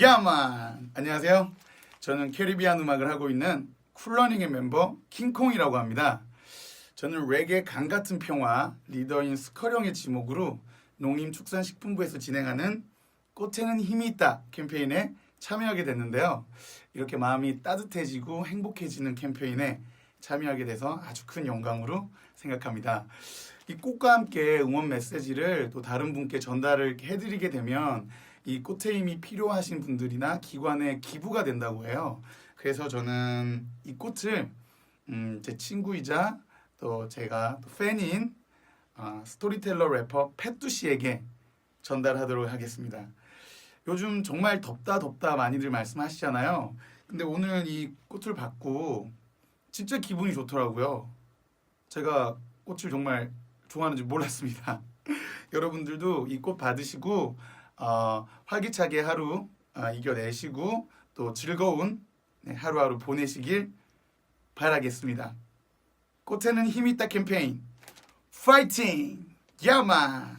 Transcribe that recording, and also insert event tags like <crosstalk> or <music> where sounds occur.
야만 안녕하세요. 저는 캐리비안 음악을 하고 있는 쿨러닝의 멤버 킹콩이라고 합니다. 저는 레게 강 같은 평화 리더인 스커령의 지목으로 농림축산식품부에서 진행하는 꽃에는 힘이 있다 캠페인에 참여하게 됐는데요. 이렇게 마음이 따뜻해지고 행복해지는 캠페인에 참여하게 돼서 아주 큰 영광으로 생각합니다. 이 꽃과 함께 응원 메시지를 또 다른 분께 전달을 해드리게 되면 이 꽃의 힘이 필요하신 분들이나 기관에 기부가 된다고 해요. 그래서 저는 이 꽃을 음, 제 친구이자 또 제가 또 팬인 아, 스토리텔러 래퍼 패뚜 씨에게 전달하도록 하겠습니다. 요즘 정말 덥다 덥다 많이들 말씀하시잖아요. 근데 오늘 이 꽃을 받고 진짜 기분이 좋더라고요. 제가 꽃을 정말 좋아하는지 몰랐습니다. <laughs> 여러분들도 이 꽃 받으시고 어, 활기차게 하루 아, 이겨내시고 또 즐거운 네, 하루하루 보내시길 바라겠습니다. 꽃에는 힘이 있다 캠페인 파이팅! 야만!